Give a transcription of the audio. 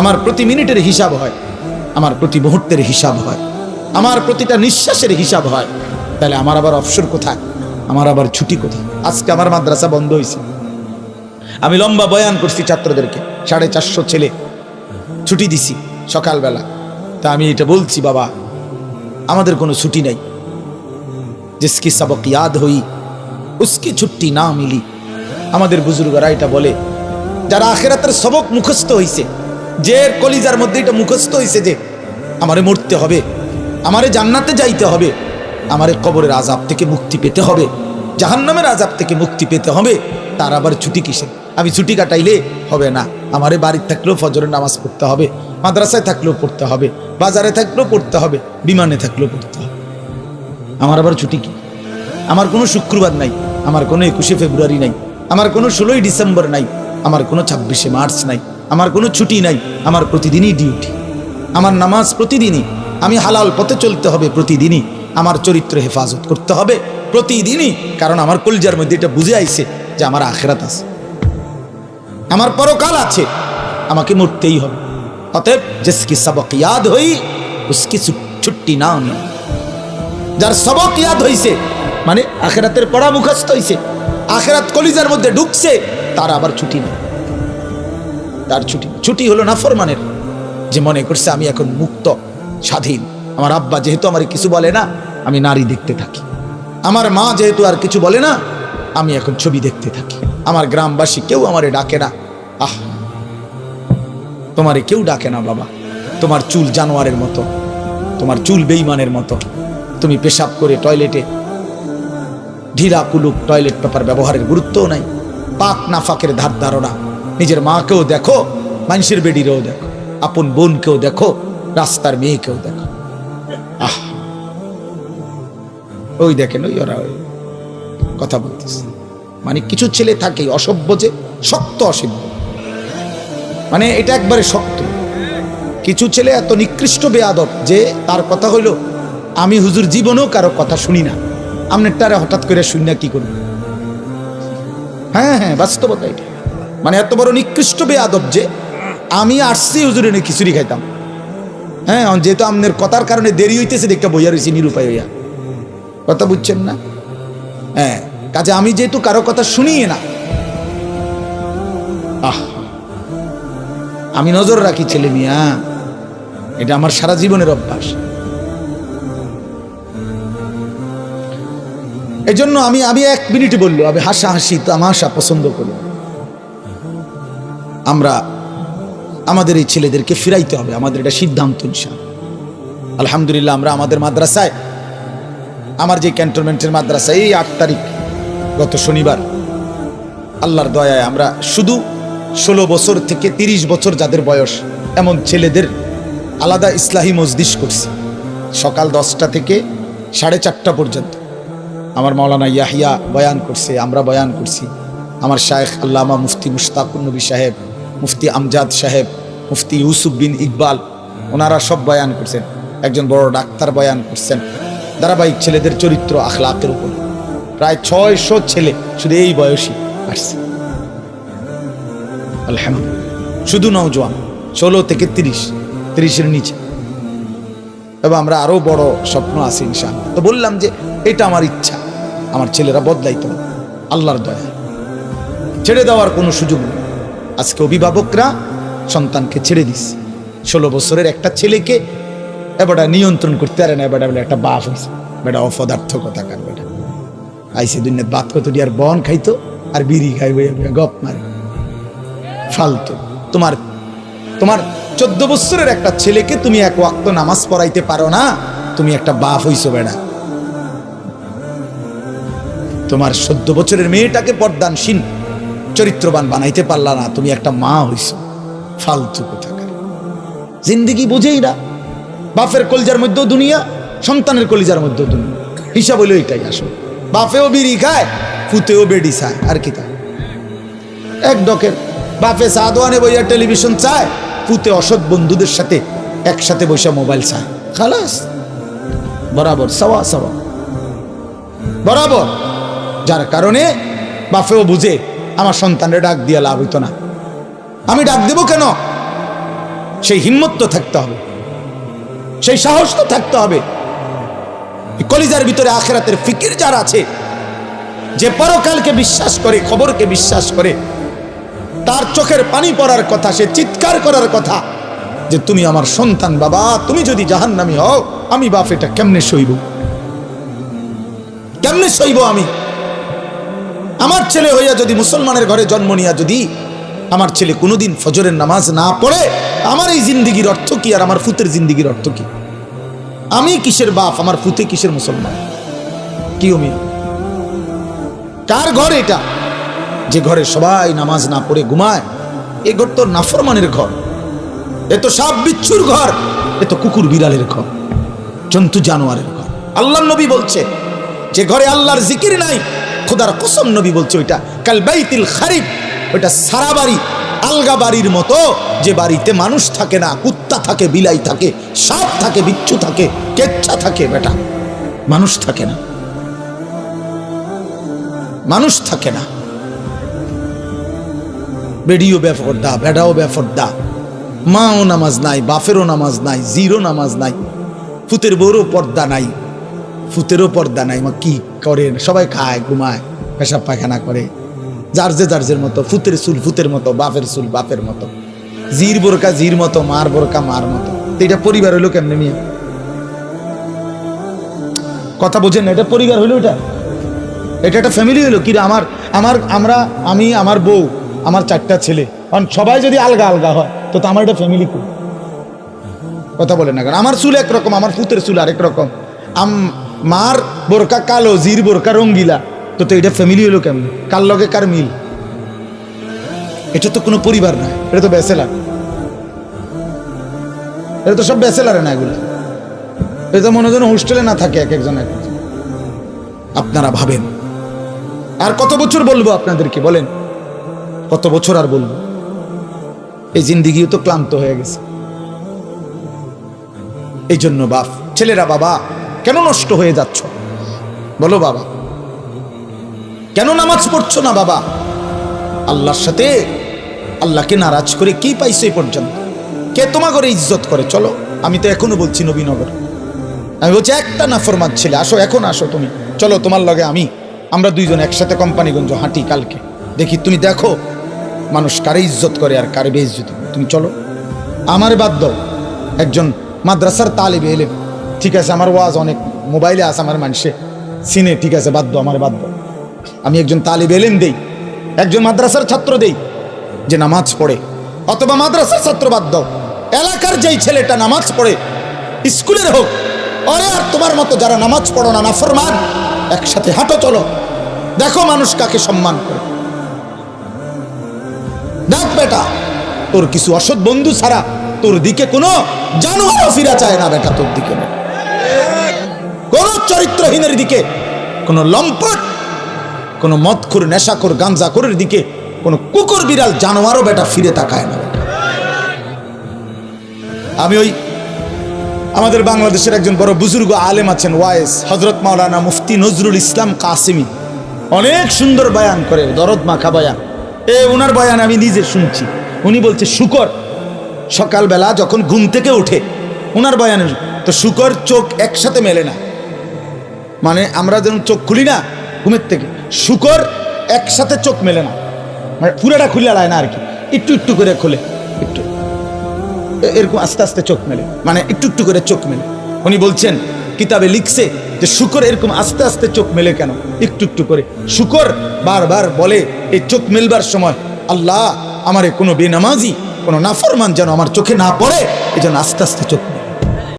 আমার প্রতি মিনিটের হিসাব হয়, আমার প্রতি মুহূর্তের হিসাব হয়, আমার প্রতিটা নিঃশ্বাসের হিসাব হয়। তাহলে আমার আবার অবসর কোথায়? আমার আবার ছুটি কোথায়? আজকে আমার মাদ্রাসা বন্ধ হয়েছে আমি লম্বা বয়ান করছি ছাত্রদেরকে, সাড়ে চারশো ছেলে। ছুটি দিছি সকালবেলা। তা আমি এটা বলছি, বাবা, আমাদের কোনো ছুটি নেই। জিসকি সবক ইয়াদ হই, উসকি ছুটি না মিলি। আমাদের বুজুর্গরা এটা বলে, যারা আখেরাতের সবক মুখস্থ হইছে যে কলিজার মধ্যে এটা মুখস্থ হয়েছে যে আমারে মরতে হবে, আমারে জান্নাতে যাইতে হবে, আমারে কবরের আজাব থেকে মুক্তি পেতে হবে, জাহান্নামের আজাব থেকে মুক্তি পেতে হবে, তার আবার ছুটি কিসে আমি ছুটি কাটাইলে হবে না। আমারে বাড়িতে থাকলেও ফজরের নামাজ পড়তে হবে, মাদ্রাসায় থাকলেও পড়তে হবে, বাজারে থাকলেও পড়তে হবে, বিমানে থাকলেও পড়তে হবে। আমার আবার ছুটি কি? আমার কোনো শুক্রবার নাই, আমার কোনো একুশে ফেব্রুয়ারি নাই, আমার কোনো ষোলোই ডিসেম্বর নাই, আমার কোনো ছাব্বিশে মার্চ নাই। আমার কোনো ছুটি নাই, আমার প্রতিদিনই ডিউটি আমার নামাজ প্রতিদিনই, আমি হালাল পথে চলতে হবে প্রতিদিনই। আমার চরিত্র হেফাজত করতে হবে প্রতিদিনই, কারণ আমার কলজার মধ্যে এটা বুঝে আইছে যে আমার আখেরাত আছে। আমার পরকাল আছে, আমাকে মরতেই হবে। অতএব জিসকি সবক ইয়াদ হই, উসকি ছুট্টি না। যার সবক ইয়াদ হইছে মানে আখেরাতের পড়া মুখস্থ হইছে, আখেরাত কলিজার মধ্যে ঢুকছে, তার আবার ছুটি নেই। তার ছুটি। ছুটি হলো না ফরমানের। যে মনে করছে আমি এখন মুক্ত, স্বাধীন। আমার আব্বা যেহেতু আমার কিছু বলে না, আমি নারী দেখতে থাকি। আমার মা যেহেতু আর কিছু বলে না, আমি এখন ছবি দেখতে থাকি। আমার গ্রামবাসী কেউ আমারে ডাকে না। আহ! তোমারে কেউ ডাকে না বাবা। তোমার চুল জানোয়ারের মতো। তোমার চুল বেইমানের মতো। তুমি পেশাব করে টয়লেটে ঢিলা কুলুক টয়লেট পেপার ব্যবহারের গুরুত্বও নাই। পাক না ফাঁকের ধার ধারণা। নিজের মাকেও দেখো, মানুষের বেডিরেও দেখো, আপন বোনকেও দেখো, রাস্তার মেয়েকেও দেখো। আহ! ওই দেখেন, ওই ওরা ওই কথা বলতেছে। মানে কিছু ছেলে থাকে অসভ্য যে শক্ত অসভ্য। মানে এটা একবারে শক্ত। কিছু ছেলে এত নিকৃষ্ট বেয়াদব যে তার কথা হইল, আমি হুজুর জীবনেও কারও কথা শুনি না। আপনার তারা হঠাৎ করে শুনি না কি করব? হ্যাঁ হ্যাঁ বাস্তবতা এটা। মানে এত বড় নিকৃষ্ট বেয়াদব যে আমি আসছি হুজুরে নিয়ে খিচুড়ি খাইতাম। হ্যাঁ যেহেতু আপনার কথার কারণে দেরি হইতেছে, দেখতে বইয়া রয়েছি নিরুপায় হইয়া। কথা বুঝছেন না? হ্যাঁ কাজে আমি যেহেতু কারও কথা শুনি না। আহ, আমি নজর রাখি ছেলে মিয়া, এটা আমার সারা জীবনের অভ্যাস। এই জন্য আমি আমি এক মিনিটে বলল, আমি হাসা হাসি তামাশা পছন্দ করি। আমরা আমাদের এই ছেলেদেরকে ফিরাইতে হবে, আমাদের এটা সিদ্ধান্ত ইনশা আলহামদুলিল্লাহ আমরা আমাদের মাদ্রাসায়, আমার যে ক্যান্টনমেন্টের মাদ্রাসা, এই আট তারিখ, গত শনিবার, আল্লাহর দয়ায় আমরা শুধু ষোলো বছর থেকে তিরিশ বছর যাদের বয়স, এমন ছেলেদের আলাদা ইসলাহী মজদিস করছি। সকাল দশটা থেকে সাড়ে চারটা পর্যন্ত। আমার মাওলানা ইয়াহিয়া বয়ান করছে, আমরা বয়ান করছি। আমার শায়েখ আল্লামা মুফতি মুশতাকুর নবী সাহেব মুফতি আমজাদ সাহেব, মুফতি ইউসুফ বিন ইকবাল, ওনারা সব বয়ান করছেন। একজন বড় ডাক্তার বয়ান করছেন। ধারাবাহিক ছেলেদের চরিত্র, আখলাকের উপর। প্রায় ছয়শো ছেলে শুধু এই বয়সী আসছে। শুধু নওজোয়ান, ষোলো থেকে তিরিশ, তিরিশের নিচে। এবং আমরা আরও বড় স্বপ্ন আছে ইনশাল তো বললাম যে, এটা আমার ইচ্ছা। আমার ছেলেরা বদলাইতে হবে। আল্লাহর দয়া। ছেড়ে দেওয়ার কোনো সুযোগ নেই। আজকে অভিভাবকরা সন্তানকে ছেড়ে দিস ষোলো বছরের একটা ছেলেকে এবারটা নিয়ন্ত্রণ করতে পারে না এবার একটা বাপ হয়েছে বেটা অপদার্থ কথা কার বেটা? আইসে দুনিয়া বাত কত আর বন খাইতো, আর বিড়ি খাইবে গপ মারে। ফালতু। তোমার তোমার চোদ্দ বছরের একটা ছেলেকে তুমি এক ওয়াক্ত নামাজ পড়াইতে পারো না, তুমি একটা বাপ হইছো বেড়া তোমার চোদ্দ বছরের মেয়েটাকে পর্দানসীন চরিত্রবান বানাইতে পারলা না, তুমি একটা মা হইছো, ফালতু কোথাকার। জিন্দিগি বুঝেই না, বাপের কলিজার মধ্যেও দুনিয়া, সন্তানের কলিজার মধ্যেও দুনিয়া। হিসাব হইল এটাই আসলে। বাপেও বিড়ি খায় ফুতেও বেডি চায়, আর কি তা? এক ডকের বাপে সাদওয়ানে বইয়া টেলিভিশন চায়, পুতে অসৎ বন্ধুদের সাথে একসাথে বসে মোবাইল চায়। খালাস, বরাবর, সওয়া সওয়া। বরাবর, যার কারণে বাফেও বুঝে আমার সন্তানের ডাক দিয়ে লাভ হইতো না। আমি ডাক দেব কেন? সেই হিম্মত তো থাকতে হবে। সেই সাহস তো থাকতে হবে। কলিজার ভিতরে আখেরাতের ফিকির যার আছে, যে পরকালকে বিশ্বাস করে, খবরকে বিশ্বাস করে, তার চোখের পানি পড়ার কথা, সে চিৎকার করার কথা, যে তুমি আমার সন্তান বাবা, তুমি যদি জাহান্নামি হও, আমি বাপ এটা কেমনে সইব? কেমনে সইব আমি? আমার ছেলে হইয়া যদি মুসলমানের ঘরে জন্ম নিয়া যদি আমার ছেলে কোনোদিন ফজরের নামাজ না পড়ে, আমার এই জিন্দিগির অর্থ কি আর আমার ফুতের জিন্দিগির অর্থ কি? আমি কিসের বাপ? আমার ফুতে কিসের মুসলমান? কি অমি কার ঘর এটা? যে ঘরে সবাই নামাজ না পড়ে ঘুমায়, এ ঘর তো নাফরমানের ঘর। এ তো সাপ বিচ্ছুর ঘর, এ তো কুকুর বিড়ালের ঘর, জন্তু জানোয়ারের ঘর। আল্লাহ নবী বলছে, যে ঘরে আল্লাহর জিকির নাই খোদার কসম নবী বলছে ওইটা। কাল বাইতিল খারিফ, ওইটা সারা বাড়ি, আলগা বাড়ির মতো। যে বাড়িতে মানুষ থাকে না, কুত্তা থাকে, বিলাই থাকে, সাপ থাকে, বিচ্ছু থাকে, কেচ্ছা থাকে বেটা। মানুষ থাকে না। মানুষ থাকে না। বেডিও বেফরদা বেডাও বেফরদা মাও নামাজ নাই, বাফেরও নামাজ নাই জিরো নামাজ নাই। ফুতের বউরও পর্দা নাই। ফুতেরও পর্দা নাই, মা কি করে, সবাই খায়, ঘুমায়, পেশাব পায়খানা করে। যার যে যার মতো, ফুতের চুল, ফুতের মতো, বাপের চুল, বাপের মতো। জির বোরকা, জির মতো, মার বোরকা, মার মতো। এটা পরিবার হইল কেমনে মিয়া? কথা বোঝেন এটা পরিবার হইল এটা? এটা একটা ফ্যামিলি হলো কি আমার আমার, আমরা, আমি, আমার বউ, আমার চারটা ছেলে। কারণ সবাই যদি আলগা আলগা হয়, তো তো আমার এটা ফ্যামিলি কথা বলে না কেন? আমার চুল একরকম, আমার ফুতের চুল আরেক রকম। আম মার বোরকা কালো, জির বোরকা রঙ্গিলা। তো তো এটা ফ্যামিলি হলো কেমন? কার লগে কার মিল? এটা তো কোনো পরিবার না, এটা তো ব্যাচেলার। এটা তো সব ব্যাচেলারে না এগুলো। এটা মনে হয় হোস্টেলে না থাকে এক একজন এক। আপনারা ভাবেন। আর কত বছর বলব আপনাদেরকে, বলেন? কত বছর আর বলব? এই জিন্দিগিও তো ক্লান্ত হয়ে গেছে। এই জন্য বাপ, ছেলেরা বাবা কেন নষ্ট হয়ে যাচ্ছ? বলো বাবা। কেন নামাজ পড়ছো না বাবা? আল্লাহর সাথে আল্লাহকে নারাজ করে কি পাইছো এই পর্যন্ত? কে তোমা করে ইজ্জত করে? চলো, আমি তো এখনও বলছি নবীনগর। আমি বলছি, একটা না ফরমাদ ছেলে, আসো, এখন আসো তুমি। চলো, তোমার লগে আমি। আমরা দুইজন একসাথে কোম্পানিগঞ্জ হাঁটি কালকে। দেখি, তুমি দেখো, মানুষ কারে ইজ্জত করে আর কারে করে। তুমি চলো। আমার বাদ দাও একজন মাদ্রাসার তালিবে এলে ঠিক আছে, আমার ওয়াজ অনেক। মোবাইলে আছে আমার মানুষে। সিনে, ঠিক আছে বাধ্য আমার বাধ্য আমি একজন তালিব এলেম দেই, একজন মাদ্রাসার ছাত্র দেই, যে নামাজ পড়ে। অথবা মাদ্রাসার ছাত্র বাধ্য এলাকার যেই ছেলেটা নামাজ পড়ে, স্কুলের হোক অরে আর তোমার মতো যারা নামাজ পড়ো না, নাফরমান, একসাথে হাঁটো, চলো। দেখো মানুষ কাকে সম্মান করে। দেখ বেটা, তোর কিছু অসৎ বন্ধু ছাড়া তোর দিকে কোনো জানোয়ারও ফিরা চায় না বেটা, তোর দিকে। না কোন চরিত্রহীনের দিকে, কোনো লম্পট, কোনো মদখুর, নেশাখোর, গাঞ্জাখোরের দিকে, কোনো কুকুর, বিড়াল, জানোয়ারও বেটা ফিরে তাকায় না। আমি ওই আমাদের বাংলাদেশের একজন বড় বুজুর্গ আলেম আছেন, ওয়াইস হজরত মাওলানা মুফতি নজরুল ইসলাম কাসিমি। অনেক সুন্দর বয়ান করে, দরদ মাখা বয়ান। এ ওনার বয়ান আমি নিজে শুনছি। উনি বলছে, শুকর, সকালবেলা যখন ঘুম থেকে ওঠে ওনার বয়ানে তো শুকর চোখ একসাথে মেলে না। মানে আমরা যেমন চোখ খুলি না ঘুমের থেকে। শুকর একসাথে চোখ মেলে না। মানে পুরাটা খুলে লায় না আর কি। একটু একটু করে খুলে, একটু। এরকম আস্তে আস্তে চোখ মেলে। মানে একটু একটু করে চোখ মেলে। উনি বলছেন, কিতাবে লিখছে যে শুকর এরকম আস্তে আস্তে চোখ মেলে কেন? একটু একটু করে। শুকর বারবার বলে, এই চোখ মেলবার সময় আল্লাহ আমারে কোনো বেনামাজি, কোনো নাফরমান যেন আমার চোখে না পড়ে এই আস্তে আস্তে চোখ মেলে।